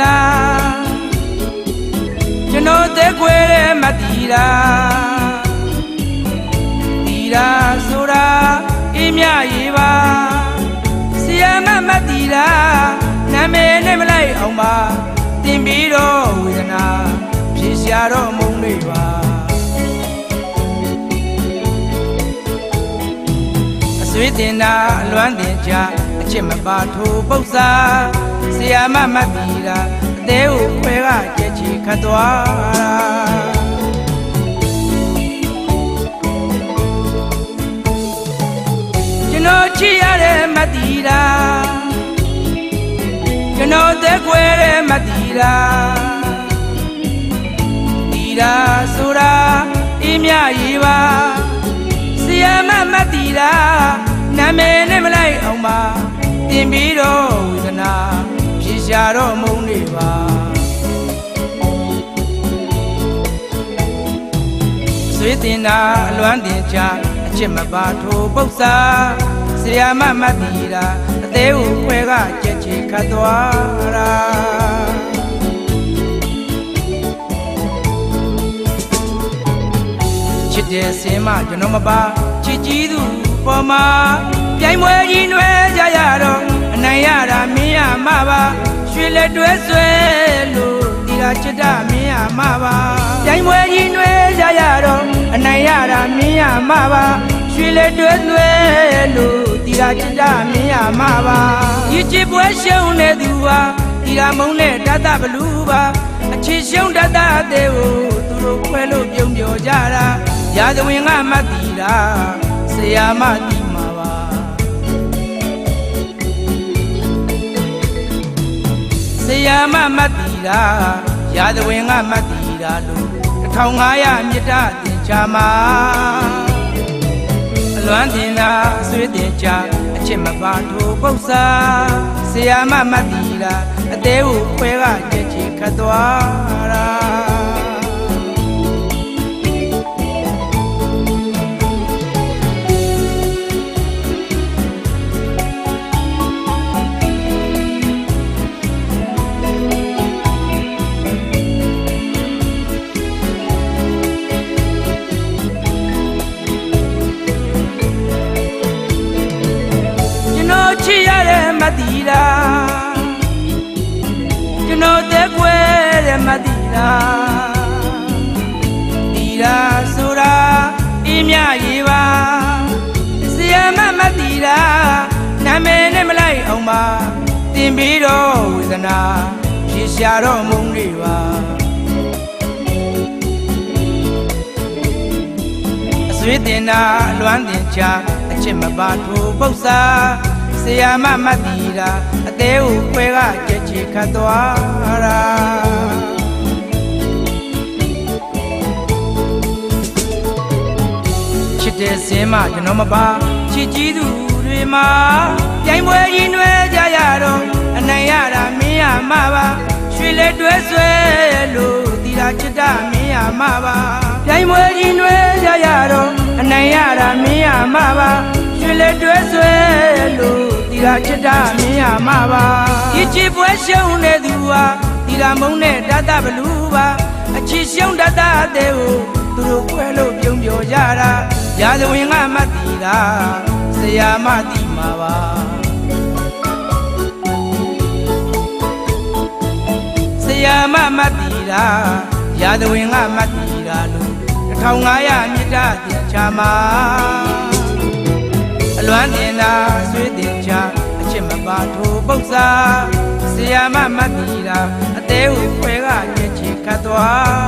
တာကျွန်တော်သက်ခွဲတဲ့မတီတာတီတာဆိုတာအင်းမြရေးပါဆီယမမတီတာနာမည်နဲ့မလိုက်အောင်ပါတင်ပြီးတော့ဝေဒနာဖြေရှာတော့မုံလေးပါအဆွေးတင်တာအလွမ်းတင်ချအချစ်မပါထိုးပု္ပ္ပာ ဆရာမမတ်ပြီတာအသေးကိုခွဲကကြက်ချီခတ်သွားကျွန်တော်ချစ်ရတဲ့မတ်တီတာကျွန်တော်သက်ခွဲတဲ့မတ်တီတာတီတာဆိုတာအင်းမြရေးပါဆီယမမတ်တီတာနာမည်နဲ့မလိုက်အောင်ပါတင်ပြီးတော့ဝေဒနာ ဖြေရှာတော့မုန်းနေပါဆွေးတင်တာအလွမ်းတင်ချအချစ်မပါထိုးပု္ပ္ပာဆီယမမတ်တီတာအသေးကိုခွဲကကြက်ချီခတ်သွားတာချစ်တဲ့စင်မကျွန်တော်မပါချစ်ကြီးသူပေါ်မှာပြိုင်ပွဲကြီးနွယ်ကြရတော့အနိုင်ရတာမင်းရမှာပါ ရွှေလက်တွဲဆွဲလို့ဒီကချစ်တာမင်းရမှာပါပြိုင်ပွဲကြီးနွယ်ကြရတော့အနိုင်ရတာမင်းရမှာပါရွှေလက်တွဲဆွဲလို့ဒီကချစ်တာမင်းရမှာပါဒီချစ်ပွဲရှုံးနေသူပါဒီကမုံနဲ့တတ်တဘလူးပါအချစ်ရှုံးတတ်တဲ့ကိုသူတို့ခွဲလို့ပြုံးပြောကြတာရာဇဝင်ကမတ်တီတာဆရာမတီ ဆရာမမတ်တီတာရာဇဝင်ကမတ်တီတာလို့1500မြစ်တာတင်ချာမှာအလွမ်းတင်တာအဆွေးတင်ချာအချစ်မပါထိုးပု္ပ္ပာဆရာမမတ်တီတာအသေးကိုခွဲကကြက်ချီခတ်သွား မတီတာကျွန်တော်သက်ွယ်တဲ့မတီတာတီတာဆိုတာအင်းမြရေးပါဆရာမမတီတာနာမည်နဲ့မလိုက်အောင်ပါတင်ပြီးတော့ဝေဒနာဖြေရှာတော့မုန်းတွေပါအဆွေးတင်တာအလွမ်းတင်ချအချစ်မပါထိုးပု္ပ္ပာဆ ရာမမတ်တီတာအသေးကိုခွဲကကြက်ချီခတ်သွားတာချစ်တဲ့စင်းမကျွန်တော်မပါချစ်ကြီးသူတွေမှာပြိုင်ပွဲကြီးနွယ်ကြရတော့အနိုင်ရတာမင်းရမှာပါရွှေလက်တွဲဆွဲလို့တီတာချစ်တာမင်းရမှာပါပြိုင်ပွဲကြီးနွယ်ကြရတော့အနိုင်ရတာမင်းရမှာပါရွှေလက်တွဲဆွဲလို့ တီတာချစ်တာမင်းရမှာပါဒီချစ်ပွဲရှုံးနေသူဟာတီတာမုံနဲ့တတ်တဘလူးပါအချစ်ရှုံးတတ်တဲ့ကိုသူတို့ခွဲလို့ပြုံးပြောကြတာရာဇဝင်ကမတ်တီတာဆရာမတီမှာပါဆရာမမတ်တီတာရာဇဝင်ကမတ်တီတာလို့1500မြစ်တာတင်ချာမှာအလွမ်းတင်တာဆွေးတင်ချာအချစ်မပါ ထိုးပု္ပ္ပာဆရာမမတ်တီတာအသေးကိုခွဲကကြက်ချီခတ်သွားတာ